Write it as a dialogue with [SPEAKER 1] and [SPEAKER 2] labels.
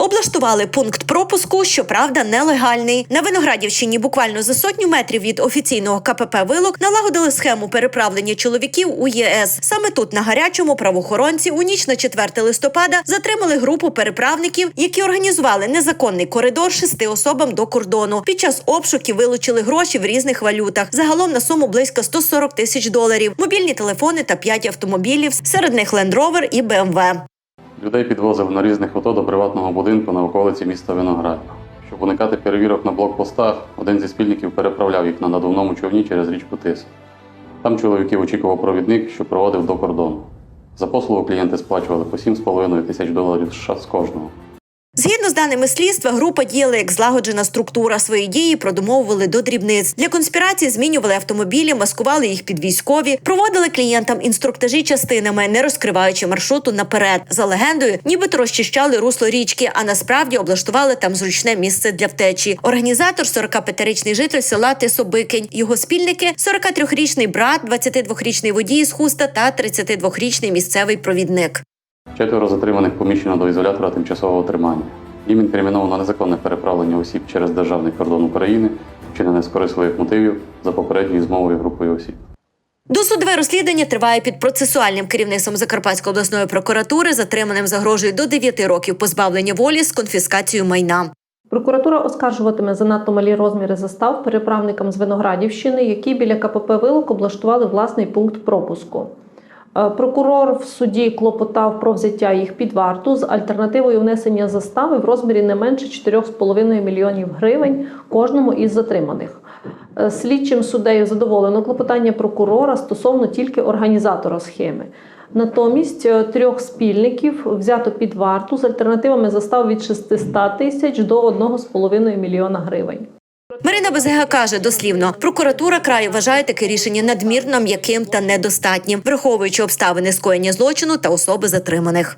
[SPEAKER 1] Облаштували пункт пропуску, щоправда, нелегальний. На Виноградівщині буквально за сотню метрів від офіційного КПП Вилок налагодили схему переправлення чоловіків у ЄС. Саме тут на гарячому правоохоронці у ніч на 4 листопада затримали групу переправників, які організували незаконний коридор шести особам до кордону. Під час обшуків вилучили гроші в різних валютах. Загалом на суму близько 140 тисяч доларів, мобільні телефони та п'ять автомобілів. Серед них Land Rover і BMW.
[SPEAKER 2] Людей підвозили на різних авто до приватного будинку на околиці міста Виноградів. Щоб уникати перевірок на блокпостах, один зі спільників переправляв їх на надувному човні через річку Тис. Там чоловіків очікував провідник, що проводив до кордону. За послугу клієнти сплачували по 7,5 тисяч доларів США з кожного.
[SPEAKER 1] Згідно з даними слідства, група діяла як злагоджена структура. Свої дії продумовували до дрібниць. Для конспірації змінювали автомобілі, маскували їх під військові, проводили клієнтам інструктажі частинами, не розкриваючи маршруту наперед. За легендою, нібито розчищали русло річки, а насправді облаштували там зручне місце для втечі. Організатор 45-річний житель села Тисобикень. Його спільники 43-річний брат, 22-річний водій з хуста та 32-річний місцевий провідник.
[SPEAKER 2] Четверо затриманих поміщено до ізолятора тимчасового тримання. Їм інкриміновано незаконне переправлення осіб через державний кордон України, вчинене з корисливих мотивів за попередньою змовою групою осіб.
[SPEAKER 1] Досудове розслідування триває під процесуальним керівництвом Закарпатської обласної прокуратури. Затриманим загрожує до 9 років позбавлення волі з конфіскацією майна.
[SPEAKER 3] Прокуратура оскаржуватиме занадто малі розміри застав переправникам з Виноградівщини, які біля КПП Вилок облаштували власний пункт пропуску. Е, Прокурор в суді клопотав про взяття їх під варту з альтернативою внесення застави в розмірі не менше 4,5 мільйонів гривень кожному із затриманих. Е, Слідчим суддею задоволено клопотання прокурора стосовно тільки організатора схеми. Натомість е, трьох спільників взято під варту з альтернативами застав від 600 тисяч до 1,5 мільйона гривень.
[SPEAKER 1] Марина Безега каже дослівно: прокуратура краю вважає таке рішення надмірно м'яким та недостатнім, враховуючи обставини скоєння злочину та особи затриманих.